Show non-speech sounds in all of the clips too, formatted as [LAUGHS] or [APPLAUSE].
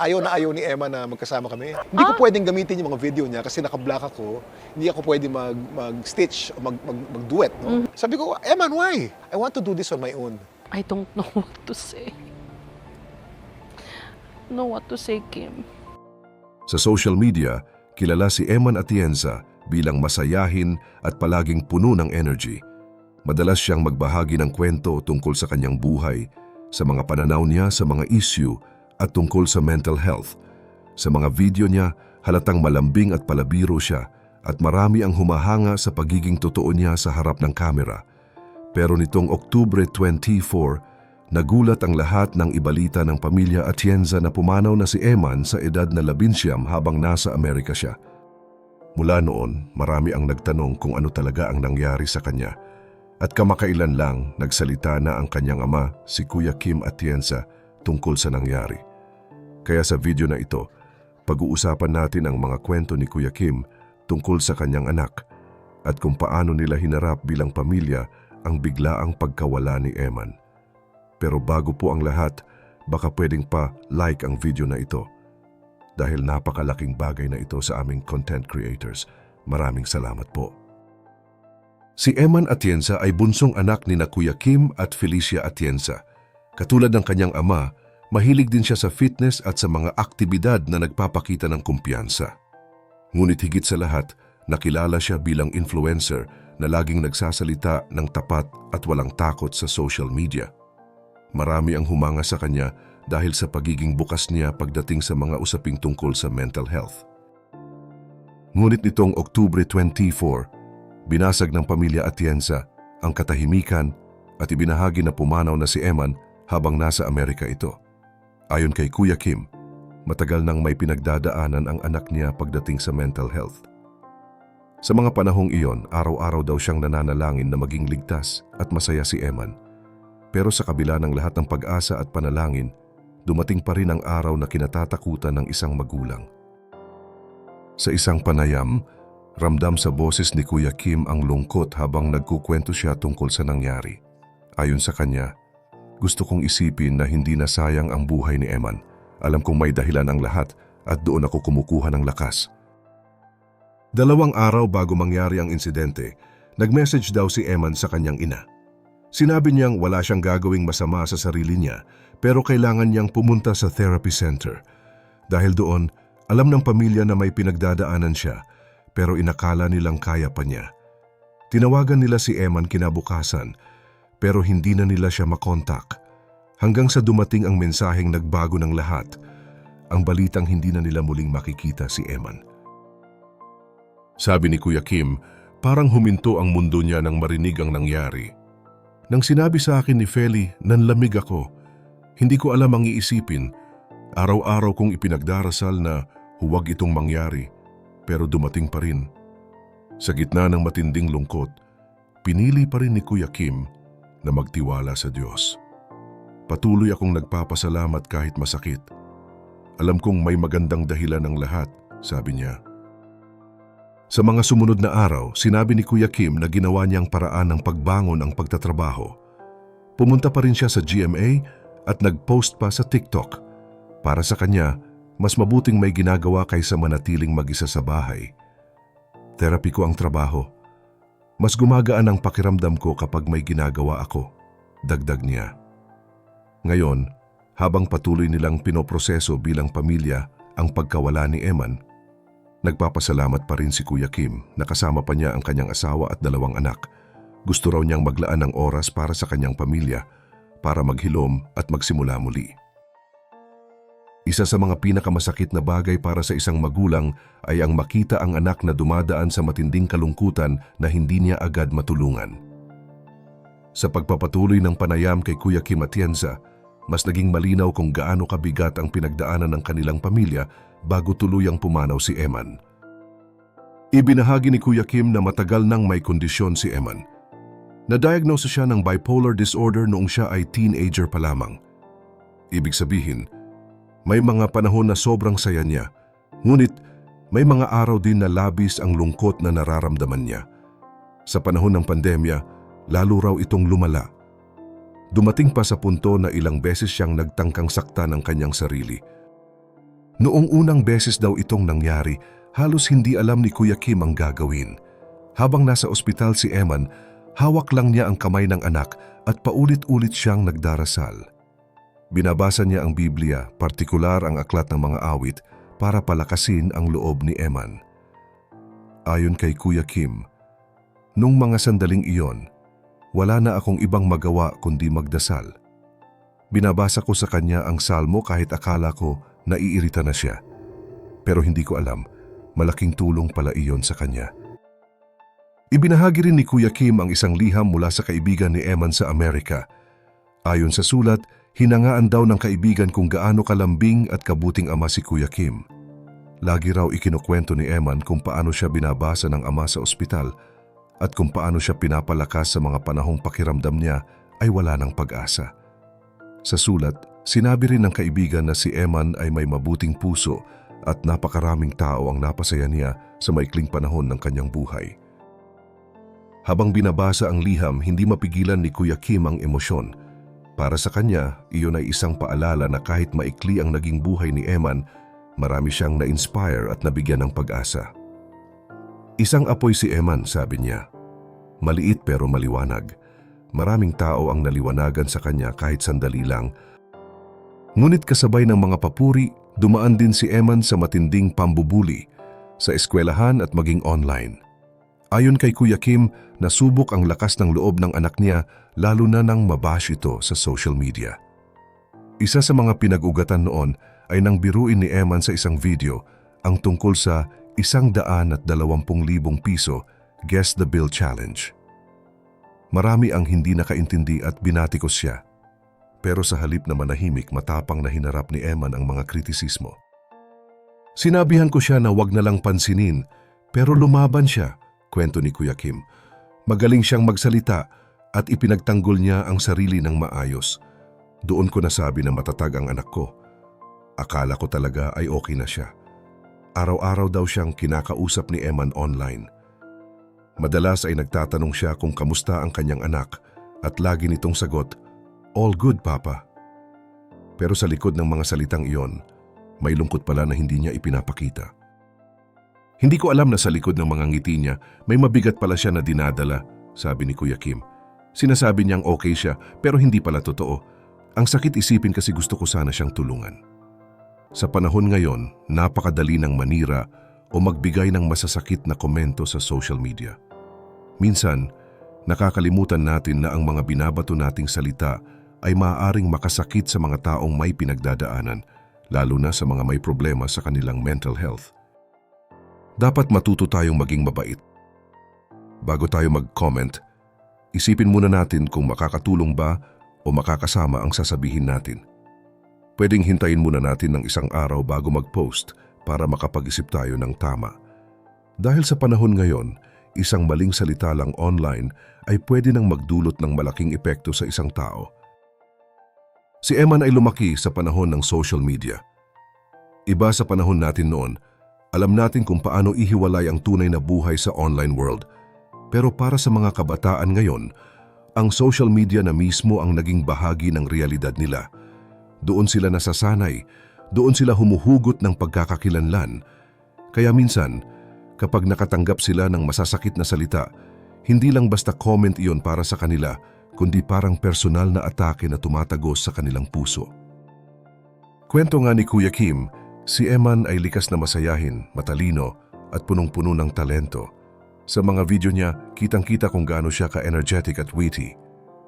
ayaw na ayaw ni Emma na magkasama kami. Hindi ko pwedeng gamitin yung mga video niya kasi naka-black ako. Hindi ako pwede mag, mag-stitch o mag, mag, mag-duet. No? Sabi ko, Emma, why? I want to do this on my own. I don't know [LAUGHS] what to say. know what to say, Kim. Sa social media, kilala si Eman Atienza bilang masayahin at palaging puno ng energy. Madalas siyang magbahagi ng kwento tungkol sa kanyang buhay, sa mga pananaw niya sa mga issue at tungkol sa mental health. Sa mga video niya, halatang malambing at palabiro siya at marami ang humahanga sa pagiging totoo niya sa harap ng kamera. Pero nitong Oktubre 24, nagulat ang lahat ng ibalita ng pamilya Atienza na pumanaw na si Eman sa edad na labinsyam habang nasa Amerika siya. Mula noon, marami ang nagtanong kung ano talaga ang nangyari sa kanya. At kamakailan lang, nagsalita na ang kanyang ama, si Kuya Kim Atienza, tungkol sa nangyari. Kaya sa video na ito, pag-uusapan natin ang mga kwento ni Kuya Kim tungkol sa kanyang anak at kung paano nila hinarap bilang pamilya ang biglaang pagkawala ni Eman. Pero bago po ang lahat, baka pwedeng pa like ang video na ito. Dahil napakalaking bagay na ito sa aming content creators. Maraming salamat po. Si Eman Atienza ay bunsong anak ni na Kuya Kim at Felicia Atienza. Katulad ng kanyang ama, mahilig din siya sa fitness at sa mga aktibidad na nagpapakita ng kumpiyansa. Ngunit higit sa lahat, nakilala siya bilang influencer na laging nagsasalita ng tapat at walang takot sa social media. Marami ang humanga sa kanya dahil sa pagiging bukas niya pagdating sa mga usaping tungkol sa mental health. Ngunit nitong Oktubre 24, binasag ng pamilya Atienza ang katahimikan at ibinahagi na pumanaw na si Eman habang nasa Amerika ito. Ayon kay Kuya Kim, matagal nang may pinagdadaanan ang anak niya pagdating sa mental health. Sa mga panahong iyon, araw-araw daw siyang nananalangin na maging ligtas at masaya si Eman. Pero sa kabila ng lahat ng pag-asa at panalangin, dumating pa rin ang araw na kinatatakutan ng isang magulang. Sa isang panayam, ramdam sa boses ni Kuya Kim ang lungkot habang nagkukwento siya tungkol sa nangyari. Ayon sa kanya, gusto kong isipin na hindi na sayang ang buhay ni Eman. Alam kong may dahilan ang lahat at doon ako kumukuha ng lakas. Dalawang araw bago mangyari ang insidente, nag-message daw si Eman sa kanyang ina. Sinabi niyang wala siyang gagawing masama sa sarili niya pero kailangan niyang pumunta sa therapy center. Dahil doon, alam ng pamilya na may pinagdadaanan siya pero inakala nilang kaya pa niya. Tinawagan nila si Eman kinabukasan pero hindi na nila siya makontak. Hanggang sa dumating ang mensaheng nagbago ng lahat, ang balitang hindi na nila muling makikita si Eman. Sabi ni Kuya Kim, parang huminto ang mundo niya nang marinig ang nangyari. Nang sinabi sa akin ni Feli, nanlamig ako. Hindi ko alam ang iisipin. Araw-araw kong ipinagdarasal na huwag itong mangyari, pero dumating pa rin. Sa gitna ng matinding lungkot, pinili pa rin ni Kuya Kim na magtiwala sa Diyos. Patuloy akong nagpapasalamat kahit masakit. Alam kong may magandang dahilan ng lahat, sabi niya. Sa mga sumunod na araw, sinabi ni Kuya Kim na ginawa niyang paraan ng pagbangon ang pagtatrabaho. Pumunta pa rin siya sa GMA at nag-post pa sa TikTok. Para sa kanya, mas mabuting may ginagawa kaysa manatiling mag-isa sa bahay. Therapy ko ang trabaho. Mas gumagaan ang pakiramdam ko kapag may ginagawa ako, dagdag niya. Ngayon, habang patuloy nilang pinoproseso bilang pamilya ang pagkawala ni Eman, Nagpapasalamat pa rin si Kuya Kim na kasama pa niya ang kanyang asawa at dalawang anak. Gusto raw niyang maglaan ng oras para sa kanyang pamilya, para maghilom at magsimula muli. Isa sa mga pinakamasakit na bagay para sa isang magulang ay ang makita ang anak na dumadaan sa matinding kalungkutan na hindi niya agad matulungan. Sa pagpapatuloy ng panayam kay Kuya Kim Atienza, mas naging malinaw kung gaano kabigat ang pinagdaanan ng kanilang pamilya bago tuluyang pumanaw si Eman. Ibinahagi ni Kuya Kim na matagal nang may kondisyon si Eman. Na-diagnose siya ng bipolar disorder noong siya ay teenager pa lamang. Ibig sabihin, may mga panahon na sobrang saya niya, ngunit may mga araw din na labis ang lungkot na nararamdaman niya. Sa panahon ng pandemya, lalo raw itong lumala. Dumating pa sa punto na ilang beses siyang nagtangkang sakta ng kanyang sarili. Noong unang beses daw itong nangyari, halos hindi alam ni Kuya Kim ang gagawin. Habang nasa ospital si Eman, hawak lang niya ang kamay ng anak at paulit-ulit siyang nagdarasal. Binabasa niya ang Biblia, partikular ang aklat ng mga awit, para palakasin ang loob ni Eman. Ayon kay Kuya Kim, nung mga sandaling iyon, wala na akong ibang magawa kundi magdasal. Binabasa ko sa kanya ang salmo kahit akala ko naiirita na siya. Pero hindi ko alam, malaking tulong pala iyon sa kanya. Ibinahagi rin ni Kuya Kim ang isang liham mula sa kaibigan ni Eman sa Amerika. Ayon sa sulat, hinangaan daw ng kaibigan kung gaano kalambing at kabuting ama si Kuya Kim. Lagi raw ikinukwento ni Eman kung paano siya binabasa ng ama sa ospital at kung paano siya pinapalakas sa mga panahong pakiramdam niya ay wala ng pag-asa. Sa sulat, sinabi rin ng kaibigan na si Eman ay may mabuting puso at napakaraming tao ang napasaya niya sa maikling panahon ng kanyang buhay. Habang binabasa ang liham, hindi mapigilan ni Kuya Kim ang emosyon. Para sa kanya, iyon ay isang paalala na kahit maikli ang naging buhay ni Eman, marami siyang na-inspire at nabigyan ng pag-asa. Isang apoy si Eman, sabi niya. Maliit pero maliwanag. Maraming tao ang naliwanagan sa kanya kahit sandali lang. Ngunit kasabay ng mga papuri, dumaan din si Eman sa matinding pambubuli sa eskwelahan at maging online. Ayon kay Kuya Kim, nasubok ang lakas ng loob ng anak niya lalo na nang mabash ito sa social media. Isa sa mga pinag-ugatan noon ay nang biruin ni Eman sa isang video ang tungkol sa isang daan at dalawampung libong piso Guess the Bill Challenge. Marami ang hindi nakaintindi at binatikos siya. Pero sa halip na manahimik, matapang na hinarap ni Eman ang mga kritisismo. Sinabihan ko siya na wag na lang pansinin, pero lumaban siya, kwento ni Kuya Kim. Magaling siyang magsalita at ipinagtanggol niya ang sarili ng maayos. Doon ko nasabi na matatag ang anak ko. Akala ko talaga ay okay na siya. Araw-araw daw siyang kinakausap ni Eman online. Madalas ay nagtatanong siya kung kamusta ang kanyang anak at lagi nitong sagot, All good, Papa. Pero sa likod ng mga salitang iyon, may lungkot pala na hindi niya ipinapakita. Hindi ko alam na sa likod ng mga ngiti niya, may mabigat pala siya na dinadala, sabi ni Kuya Kim. Sinasabi niyang okay siya pero hindi pala totoo. Ang sakit isipin kasi gusto ko sana siyang tulungan. Sa panahon ngayon, napakadali ng manira o magbigay ng masasakit na komento sa social media. Minsan, nakakalimutan natin na ang mga binabato nating salita ay maaaring makasakit sa mga taong may pinagdadaanan, lalo na sa mga may problema sa kanilang mental health. Dapat matuto tayong maging mabait. Bago tayo mag-comment, isipin muna natin kung makakatulong ba o makakasama ang sasabihin natin. Pwedeng hintayin muna natin ng isang araw bago mag-post para makapag-isip tayo ng tama. Dahil sa panahon ngayon, isang maling salita lang online ay pwede nang magdulot ng malaking epekto sa isang tao. Si Eman ay lumaki sa panahon ng social media. Iba sa panahon natin noon, alam natin kung paano ihiwalay ang tunay na buhay sa online world. Pero para sa mga kabataan ngayon, ang social media na mismo ang naging bahagi ng realidad nila. Doon sila nasasanay, doon sila humuhugot ng pagkakakilanlan. Kaya minsan, kapag nakatanggap sila ng masasakit na salita, hindi lang basta comment iyon para sa kanila, kundi parang personal na atake na tumatagos sa kanilang puso. Kwento nga ni Kuya Kim, si Eman ay likas na masayahin, matalino at punong-puno ng talento. Sa mga video niya, kitang-kita kung gaano siya ka-energetic at witty.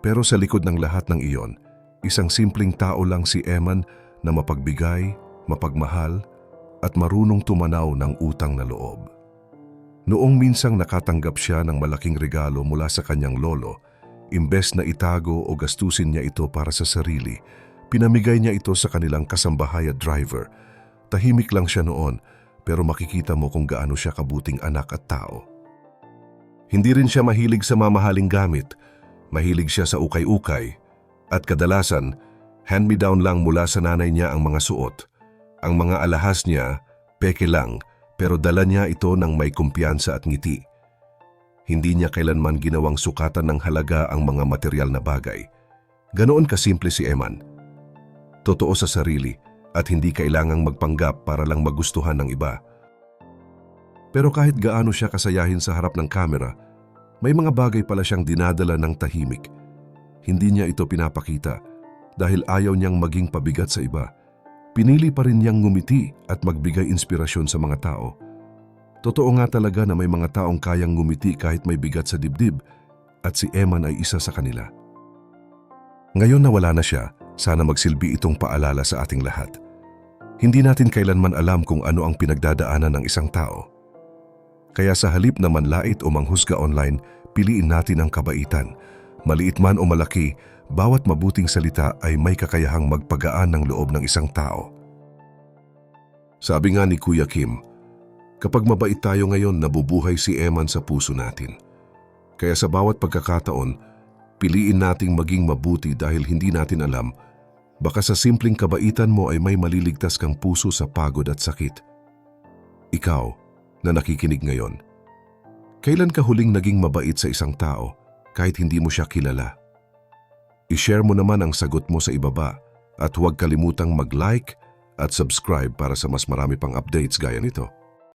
Pero sa likod ng lahat ng iyon, isang simpleng tao lang si Eman na mapagbigay, mapagmahal, at marunong tumanaw ng utang na loob. Noong minsang nakatanggap siya ng malaking regalo mula sa kanyang lolo, imbes na itago o gastusin niya ito para sa sarili, pinamigay niya ito sa kanilang kasambahay at driver. Tahimik lang siya noon, pero makikita mo kung gaano siya kabuting anak at tao. Hindi rin siya mahilig sa mamahaling gamit, mahilig siya sa ukay-ukay, at kadalasan, hand-me-down lang mula sa nanay niya ang mga suot. Ang mga alahas niya, peke lang, pero dala niya ito ng may kumpiyansa at ngiti. Hindi niya kailanman ginawang sukatan ng halaga ang mga material na bagay. Ganoon kasimple si Eman. Totoo sa sarili at hindi kailangang magpanggap para lang magustuhan ng iba. Pero kahit gaano siya kasayahin sa harap ng kamera, may mga bagay pala siyang dinadala ng tahimik. Hindi niya ito pinapakita dahil ayaw niyang maging pabigat sa iba. Pinili pa rin niyang ngumiti at magbigay inspirasyon sa mga tao. Totoo nga talaga na may mga taong kayang ngumiti kahit may bigat sa dibdib at si Eman ay isa sa kanila. Ngayon na wala na siya, sana magsilbi itong paalala sa ating lahat. Hindi natin kailanman alam kung ano ang pinagdadaanan ng isang tao. Kaya sa halip na manlait o manghusga online, piliin natin ang kabaitan. Maliit man o malaki, bawat mabuting salita ay may kakayahang magpagaan ng loob ng isang tao. Sabi nga ni Kuya Kim, kapag mabait tayo ngayon, nabubuhay si Eman sa puso natin. Kaya sa bawat pagkakataon, piliin nating maging mabuti dahil hindi natin alam, baka sa simpleng kabaitan mo ay may maliligtas kang puso sa pagod at sakit. Ikaw, na nakikinig ngayon, kailan ka huling naging mabait sa isang tao kahit hindi mo siya kilala? I-share mo naman ang sagot mo sa ibaba at huwag kalimutang mag-like at subscribe para sa mas marami pang updates gaya nito.